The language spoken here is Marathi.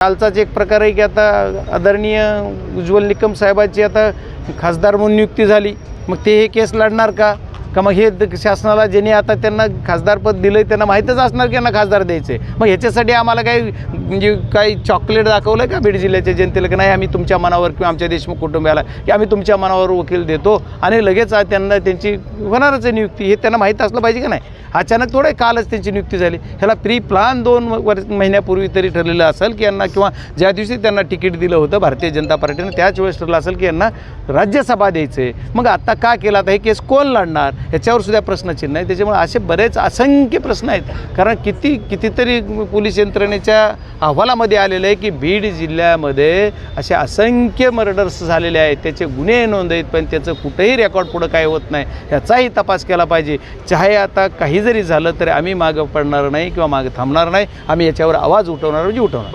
कालचाच एक प्रकार आहे की आता आदरणीय उज्ज्वल निकम साहेबाची आता खासदार म्हणून नियुक्ती झाली. मग ते हे केस लढणार का? का मग हे शासनाला ज्यांनी आता त्यांना खासदारपद दिलं त्यांना माहीतच असणार की यांना खासदार द्यायचे मग ह्याच्यासाठी आम्हाला काही म्हणजे काही चॉकलेट दाखवलं का बीड जिल्ह्याच्या जनतेला की नाही आम्ही तुमच्या मनावर किंवा आमच्या देशमुख कुटुंबियाला की आम्ही तुमच्या मनावर वकील देतो आणि लगेच त्यांना त्यांची होणारच आहे नियुक्ती हे त्यांना माहीत असलं पाहिजे का नाही? अचानक थोडे कालच त्यांची नियुक्ती झाली. ह्याला प्री प्लान दोन वर्ष महिन्यापूर्वी तरी ठरलेलं असेल की यांना किंवा ज्या दिवशी त्यांना तिकीट दिलं होतं भारतीय जनता पार्टीनं त्याच वेळेस ठरलं असेल की यांना राज्यसभा द्यायचं आहे मग आत्ता का केला? आता हे केस कोण लढणार? ह्याच्यावर सुद्धा प्रश्नचिन्ह आहे. त्याच्यामुळे असे बरेच असंख्य प्रश्न आहेत. कारण किती कितीतरी पोलीस यंत्रणेच्या अहवालामध्ये आलेलं आहे की बीड जिल्ह्यामध्ये असे असंख्य मर्डर्स झालेले आहेत. त्याचे गुन्हे नोंद आहेत पण त्याचं कुठेही रेकॉर्ड पुढं काय होत नाही ह्याचाही तपास केला पाहिजे. चाहे आता काही जरी झालं तरी आम्ही मागं पडणार नाही किंवा मागं थांबणार नाही. आम्ही याच्यावर आवाज उठवणार म्हणजे उठवणार.